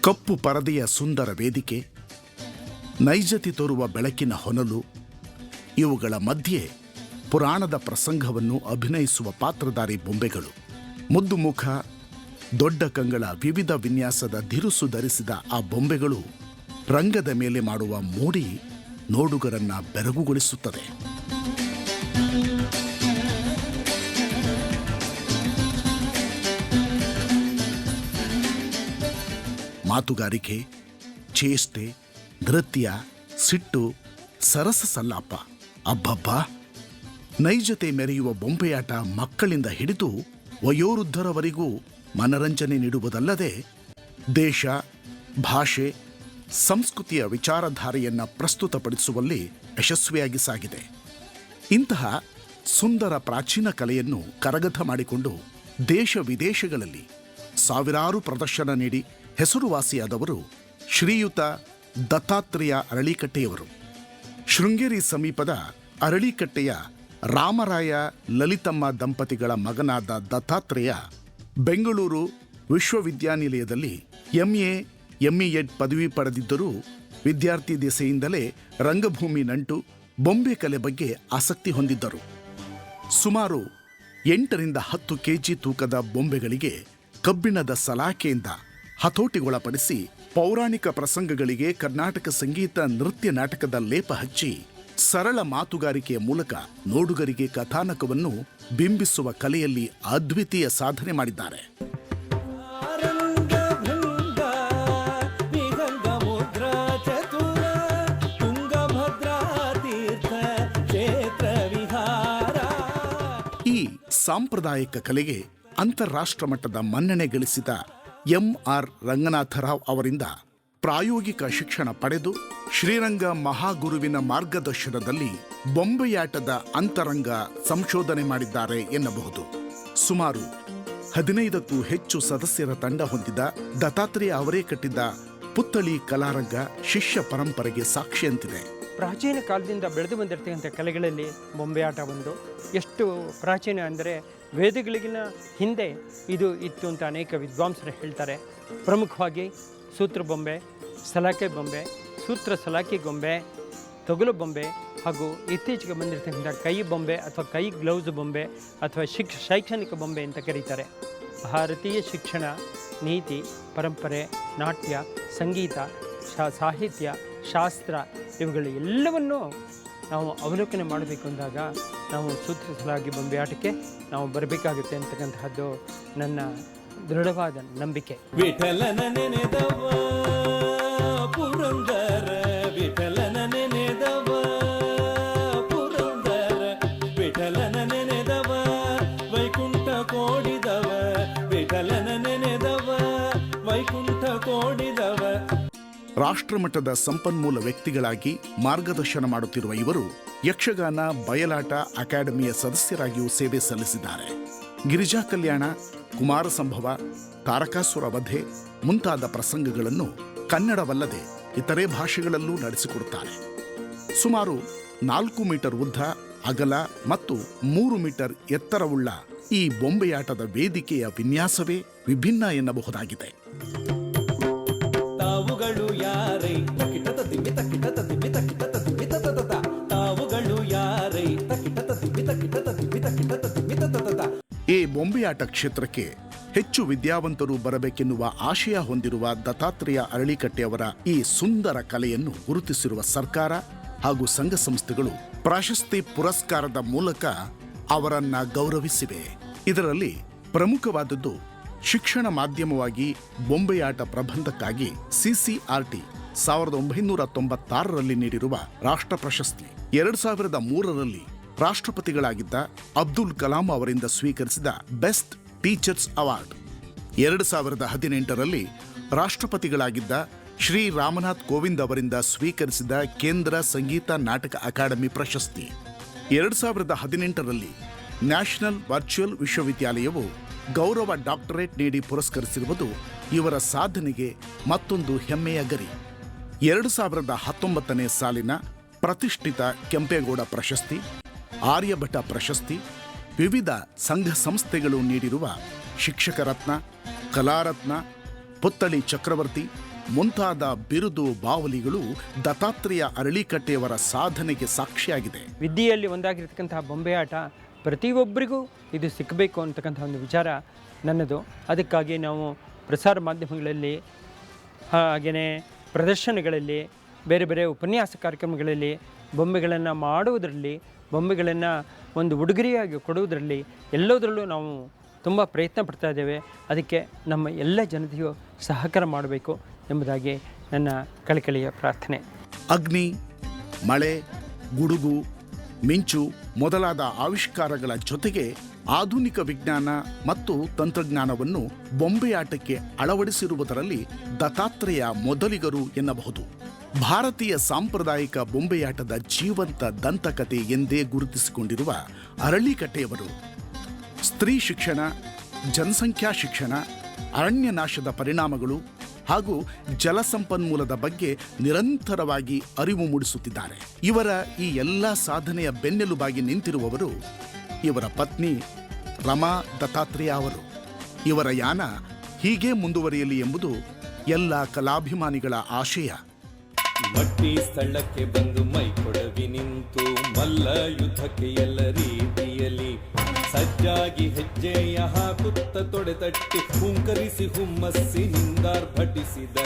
ಕಪ್ಪು ಪರದೆಯ ಸುಂದರ ವೇದಿಕೆ, ನೈಜತೆ ತೋರುವ ಬೆಳಕಿನ ಹೊನಲು, ಇವುಗಳ ಮಧ್ಯೆ ಪುರಾಣದ ಪ್ರಸಂಗವನ್ನು ಅಭಿನಯಿಸುವ ಪಾತ್ರಧಾರಿ ಬೊಂಬೆಗಳು. ಮುದ್ದು ಮುಖ ದೊಡ್ಡ ಕಂಗಳ ವಿವಿಧ ವಿನ್ಯಾಸದ ಧಿರುಸು ಧರಿಸಿದ ಆ ಬೊಂಬೆಗಳು ರಂಗದ ಮೇಲೆ ಮಾಡುವ ಮೋಡಿ ನೋಡುಗರನ್ನ ಬೆರಗುಗೊಳಿಸುತ್ತದೆ. ಮಾತುಗಾರಿಕೆ, ಚೇಷ್ಟೆ, ನೃತ್ಯ, ಸಿಟ್ಟು, ಸರಸ ಸಲ್ಲಾಪ. ಅಬ್ಬಬ್ಬ! ನೈಜತೆ ಮೆರೆಯುವ ಬೊಂಬೆಯಾಟ ಮಕ್ಕಳಿಂದ ಹಿಡಿದು ವಯೋವೃದ್ಧರವರೆಗೂ ಮನರಂಜನೆ ನೀಡುವುದಲ್ಲದೆ ದೇಶ, ಭಾಷೆ, ಸಂಸ್ಕೃತಿಯ ವಿಚಾರಧಾರೆಯನ್ನು ಪ್ರಸ್ತುತಪಡಿಸುವಲ್ಲಿ ಯಶಸ್ವಿಯಾಗಿ ಸಾಗಿದೆ. ಇಂತಹ ಸುಂದರ ಪ್ರಾಚೀನ ಕಲೆಯನ್ನು ಕರಗತ ಮಾಡಿಕೊಂಡು ದೇಶ ವಿದೇಶಗಳಲ್ಲಿ ಸಾವಿರಾರು ಪ್ರದರ್ಶನ ನೀಡಿ ಹೆಸರುವಾಸಿಯಾದವರು ಶ್ರೀಯುತ ದತ್ತಾತ್ರೇಯ ಅರಳಿಕಟ್ಟೆಯವರು. ಶೃಂಗೇರಿ ಸಮೀಪದ ಅರಳಿಕಟ್ಟೆಯ ರಾಮರಾಯ ಲಲಿತಮ್ಮ ದಂಪತಿಗಳ ಮಗನಾದ ದತ್ತಾತ್ರೇಯ ಬೆಂಗಳೂರು ವಿಶ್ವವಿದ್ಯಾನಿಲಯದಲ್ಲಿ ಎಂಎ ಎಡ್ ಪದವಿ ಪಡೆದಿದ್ದರೂ ವಿದ್ಯಾರ್ಥಿ ದೆಸೆಯಿಂದಲೇ ರಂಗಭೂಮಿ ನಂಟು ಬೊಂಬೆ ಕಲೆ ಬಗ್ಗೆ ಆಸಕ್ತಿ ಹೊಂದಿದ್ದರು. ಸುಮಾರು ಎಂಟರಿಂದ ಹತ್ತು ಕೆಜಿ ತೂಕದ ಬೊಂಬೆಗಳಿಗೆ ಕಬ್ಬಿಣದ ಸಲಾಕೆಯಿಂದ ಹತೋಟಿಗೊಳಪಡಿಸಿ ಪೌರಾಣಿಕ ಪ್ರಸಂಗಗಳಿಗೆ ಕರ್ನಾಟಕ ಸಂಗೀತ ನೃತ್ಯ ನಾಟಕದ ಲೇಪ ಹಚ್ಚಿ ಸರಳ ಮಾತುಗಾರಿಕೆಯ ಮೂಲಕ ನೋಡುಗರಿಗೆ ಕಥಾನಕವನ್ನು ಬಿಂಬಿಸುವ ಕಲೆಯಲ್ಲಿ ಅದ್ವಿತೀಯ ಸಾಧನೆ ಮಾಡಿದ್ದಾರೆ. ಈ ಸಾಂಪ್ರದಾಯಿಕ ಕಲೆಗೆ ಅಂತಾರಾಷ್ಟ್ರ ಮಟ್ಟದ ಮನ್ನಣೆ ಗಳಿಸಿದ ಎಂ ಆರ್ ರಂಗನಾಥರಾವ್ ಅವರಿಂದ ಪ್ರಾಯೋಗಿಕ ಶಿಕ್ಷಣ ಪಡೆದು ಶ್ರೀರಂಗ ಮಹಾಗುರುವಿನ ಮಾರ್ಗದರ್ಶನದಲ್ಲಿ ಬೊಂಬೆಯಾಟದ ಅಂತರಂಗ ಸಂಶೋಧನೆ ಮಾಡಿದ್ದಾರೆ ಎನ್ನಬಹುದು. ಸುಮಾರು ಹದಿನೈದಕ್ಕೂ ಹೆಚ್ಚು ಸದಸ್ಯರ ತಂಡ ಹೊಂದಿದ ದತ್ತಾತ್ರೇಯ ಅವರೇ ಕಟ್ಟಿದ್ದ ಪುತ್ಥಳಿ ಕಲಾರಂಗ ಶಿಷ್ಯ ಪರಂಪರೆಗೆ ಸಾಕ್ಷಿಯಂತಿದೆ ಪ್ರಾಚೀನ ಕಾಲದಿಂದ ಬೆಳೆದು ಬಂದಿರತಕ್ಕಂಥ ಕಲೆಗಳಲ್ಲಿ ಬೊಂಬೆ ಆಟ ಒಂದು. ಎಷ್ಟು ಪ್ರಾಚೀನ ಅಂದರೆ ವೇದಗಳಿಗಿನ ಹಿಂದೆ ಇದು ಇತ್ತು ಅಂತ ಅನೇಕ ವಿದ್ವಾಂಸರು ಹೇಳ್ತಾರೆ. ಪ್ರಮುಖವಾಗಿ ಸೂತ್ರ ಬೊಂಬೆ, ಸಲಾಕೆ ಬೊಂಬೆ, ಸೂತ್ರ ಸಲಾಕೆ ಗೊಂಬೆ ತೊಗಲು ಬೊಂಬೆ ಹಾಗೂ ಇತ್ತೀಚೆಗೆ ಬಂದಿರತಕ್ಕಂಥ ಕೈ ಬೊಂಬೆ ಅಥವಾ ಕೈ ಗ್ಲೌಸ್ ಬೊಂಬೆ ಅಥವಾ ಶಿಕ್ಷ ಶೈಕ್ಷಣಿಕ ಬೊಂಬೆ ಅಂತ ಕರೀತಾರೆ. ಭಾರತೀಯ ಶಿಕ್ಷಣ ನೀತಿ, ಪರಂಪರೆ, ನಾಟ್ಯ, ಸಂಗೀತ ಸಾಹಿತ್ಯ, ಶಾಸ್ತ್ರ ಇವುಗಳು ಎಲ್ಲವನ್ನೂ ನಾವು ಅವಲೋಕನೆ ಮಾಡಬೇಕು ಅಂದಾಗ ನಾವು ಸೂತ್ರಿಸಲಾಗಿ ಬೊಂಬೆ ಆಟಕ್ಕೆ ನಾವು ಬರಬೇಕಾಗುತ್ತೆ ಅಂತಕ್ಕಂತಹದ್ದು ನನ್ನ ದೃಢವಾದ ನಂಬಿಕೆ. ವಿಠಲನ ನೆನೆದವ ಪುರಂದರ ವಿಠಲನ ರಾಷ್ಟ್ರಮಟ್ಟದ ಸಂಪನ್ಮೂಲ ವ್ಯಕ್ತಿಗಳಾಗಿ ಮಾರ್ಗದರ್ಶನ ಮಾಡುತ್ತಿರುವ ಇವರು ಯಕ್ಷಗಾನ, ಬಯಲಾಟ ಅಕಾಡೆಮಿಯ ಸದಸ್ಯರಾಗಿಯೂ ಸೇವೆ ಸಲ್ಲಿಸಿದ್ದಾರೆ. ಗಿರಿಜಾ ಕಲ್ಯಾಣ ಕುಮಾರ ಸಂಭವ ತಾರಕಾಸುರ ವಧೆ ಮುಂತಾದ ಪ್ರಸಂಗಗಳನ್ನು ಕನ್ನಡವಲ್ಲದೆ ಇತರೆ ಭಾಷೆಗಳಲ್ಲೂ ನಡೆಸಿಕೊಡುತ್ತಾರೆ. ಸುಮಾರು ನಾಲ್ಕು ಮೀಟರ್ ಉದ್ದ, ಅಗಲ ಮತ್ತು ಮೂರು ಮೀಟರ್ ಎತ್ತರವುಳ್ಳ ಈ ಬೊಂಬೆಯಾಟದ ವೇದಿಕೆಯ ವಿನ್ಯಾಸವೇ ವಿಭಿನ್ನ ಎನ್ನಬಹುದಾಗಿದೆ. ತಾವುಗಳು ಯಾರೈ? ತಕಿಟತ ತಾವುಗಳು ಯಾರೈ? ಈ ಬೊಂಬೆಯಾಟ ಕ್ಷೇತ್ರಕ್ಕೆ ಹೆಚ್ಚು ವಿದ್ಯಾವಂತರು ಬರಬೇಕೆನ್ನುವ ಆಶಯ ಹೊಂದಿರುವ ದತ್ತಾತ್ರೇಯ ಅರಳಿಕಟ್ಟೆಯವರ ಈ ಸುಂದರ ಕಲೆಯನ್ನು ಗುರುತಿಸಿರುವ ಸರ್ಕಾರ ಹಾಗೂ ಸಂಘ ಸಂಸ್ಥೆಗಳು ಪ್ರಶಸ್ತಿ ಪುರಸ್ಕಾರದ ಮೂಲಕ ಅವರನ್ನ ಗೌರವಿಸಿವೆ. ಇದರಲ್ಲಿ ಪ್ರಮುಖವಾದದ್ದು ಶಿಕ್ಷಣ ಮಾಧ್ಯಮವಾಗಿ ಬೊಂಬೆಯಾಟ ಪ್ರಬಂಧಕ್ಕಾಗಿ ಸಿಸಿಆರ್ಟಿ ಸಾವಿರದ ಒಂಬೈನೂರ ತೊಂಬತ್ತಾರರಲ್ಲಿ ನೀಡಿರುವ ರಾಷ್ಟ್ರ ಪ್ರಶಸ್ತಿ. ಎರಡು ಸಾವಿರದ ಮೂರರಲ್ಲಿ ರಾಷ್ಟ್ರಪತಿಗಳಾಗಿದ್ದ ಅಬ್ದುಲ್ ಕಲಾಂ ಅವರಿಂದ ಸ್ವೀಕರಿಸಿದ ಬೆಸ್ಟ್ ಟೀಚರ್ಸ್ ಅವಾರ್ಡ್. ಎರಡು ಸಾವಿರದ ಹದಿನೆಂಟರಲ್ಲಿ ರಾಷ್ಟ್ರಪತಿಗಳಾಗಿದ್ದ ಶ್ರೀ ರಾಮನಾಥ್ ಕೋವಿಂದ್ ಅವರಿಂದ ಸ್ವೀಕರಿಸಿದ ಕೇಂದ್ರ ಸಂಗೀತ ನಾಟಕ ಅಕಾಡೆಮಿ ಪ್ರಶಸ್ತಿ. ಎರಡು ಸಾವಿರದ ಹದಿನೆಂಟರಲ್ಲಿ ನ್ಯಾಷನಲ್ ವರ್ಚುವಲ್ ವಿಶ್ವವಿದ್ಯಾಲಯವು ಗೌರವ ಡಾಕ್ಟರೇಟ್ ನೀಡಿ ಪುರಸ್ಕರಿಸಿರುವುದು ಇವರ ಸಾಧನೆಗೆ ಮತ್ತೊಂದು ಹೆಮ್ಮೆಯ ಗರಿ ಎರಡು ಸಾವಿರದ ಹತ್ತೊಂಬತ್ತನೇ ಸಾಲಿನ ಪ್ರತಿಷ್ಠಿತ ಕೆಂಪೇಗೌಡ ಪ್ರಶಸ್ತಿ, ಆರ್ಯಭಟ ಪ್ರಶಸ್ತಿ, ವಿವಿಧ ಸಂಘ ಸಂಸ್ಥೆಗಳು ನೀಡಿರುವ ಶಿಕ್ಷಕ ರತ್ನ ಕಲಾರತ್ನ ಪುತ್ತಳಿ ಚಕ್ರವರ್ತಿ ಮುಂತಾದ ಬಿರುದು ಬಾವಲಿಗಳು ದತ್ತಾತ್ರೇಯ ಅರಳಿಕಟ್ಟೆಯವರ ಸಾಧನೆಗೆ ಸಾಕ್ಷಿಯಾಗಿದೆ. ವಿದ್ಯೆಯಲ್ಲಿ ಒಂದಾಗಿರ್ತಕ್ಕಂತಹ ಬೊಂಬೆ ಆಟ ಪ್ರತಿಯೊಬ್ಬರಿಗೂ ಇದು ಸಿಕ್ಕಬೇಕು ಅಂತಕ್ಕಂಥ ಒಂದು ವಿಚಾರ ನನ್ನದು. ಅದಕ್ಕಾಗಿ ನಾವು ಪ್ರಸಾರ ಮಾಧ್ಯಮಗಳಲ್ಲಿ ಹಾಗೆಯೇ ಪ್ರದರ್ಶನಗಳಲ್ಲಿ, ಬೇರೆ ಬೇರೆ ಉಪನ್ಯಾಸ ಕಾರ್ಯಕ್ರಮಗಳಲ್ಲಿ ಬೊಂಬೆಗಳನ್ನು ಮಾಡುವುದರಲ್ಲಿ, ಬೊಂಬೆಗಳನ್ನು ಒಂದು ಉಡುಗೊರೆಯಾಗಿ ಕೊಡುವುದರಲ್ಲಿ ಎಲ್ಲದರಲ್ಲೂ ನಾವು ತುಂಬ ಪ್ರಯತ್ನ ಪಡ್ತಾ ಇದ್ದೇವೆ. ಅದಕ್ಕೆ ನಮ್ಮ ಎಲ್ಲ ಜನತೆಯು ಸಹಕಾರ ಮಾಡಬೇಕು ಎಂಬುದಾಗಿ ನನ್ನ ಕಳಕಳಿಯ ಪ್ರಾರ್ಥನೆ. ಅಗ್ನಿ, ಮಳೆ, ಗುಡುಗು ಮಿಂಚು ಮೊದಲಾದ ಆವಿಷ್ಕಾರಗಳ ಜೊತೆಗೆ ಆಧುನಿಕ ವಿಜ್ಞಾನ ಮತ್ತು ತಂತ್ರಜ್ಞಾನವನ್ನು ಬೊಂಬೆಯಾಟಕ್ಕೆ ಅಳವಡಿಸಿರುವುದರಲ್ಲಿ ದತ್ತಾತ್ರೇಯ ಮೊದಲಿಗರು ಎನ್ನಬಹುದು. ಭಾರತೀಯ ಸಾಂಪ್ರದಾಯಿಕ ಬೊಂಬೆಯಾಟದ ಜೀವಂತ ದಂತಕತೆ ಎಂದೇ ಗುರುತಿಸಿಕೊಂಡಿರುವ ಅರಳಿಕಟ್ಟೆಯವರು ಸ್ತ್ರೀ ಶಿಕ್ಷಣ, ಜನಸಂಖ್ಯಾ ಶಿಕ್ಷಣ ಅರಣ್ಯ ನಾಶದ ಪರಿಣಾಮಗಳು ಹಾಗೂ ಜಲಸಂಪನ್ಮೂಲದ ಬಗ್ಗೆ ನಿರಂತರವಾಗಿ ಅರಿವು ಮೂಡಿಸುತ್ತಿದ್ದಾರೆ. ಇವರ ಈ ಎಲ್ಲ ಸಾಧನೆಯ ಬೆನ್ನೆಲುಬಾಗಿ ನಿಂತಿರುವವರು ಇವರ ಪತ್ನಿ ರಮಾ ದತ್ತಾತ್ರೇಯ ಅವರು. ಇವರ ಯಾನ ಹೀಗೆ ಮುಂದುವರಿಯಲಿ ಎಂಬುದು ಎಲ್ಲ ಕಲಾಭಿಮಾನಿಗಳ ಆಶಯ. ಮಟ್ಟಿ ಸ್ಥಳಕ್ಕೆ ಬಂದು ಮೈ ಕೊಡವಿ ನಿಂತು ಮಲ್ಲ ಯುದ್ಧಕ್ಕೆ ಎಲ್ಲ ರೀತಿಯಲ್ಲಿ ಸಜ್ಜಾಗಿ ಹೆಜ್ಜೆಯ ಹಾಕುತ್ತ ತೊಡೆ ತಟ್ಟಿ ಹುಂಕರಿಸಿ ಹುಮ್ಮಸ್ಸಿನಿಂದಾರ್ಭಟಿಸಿದ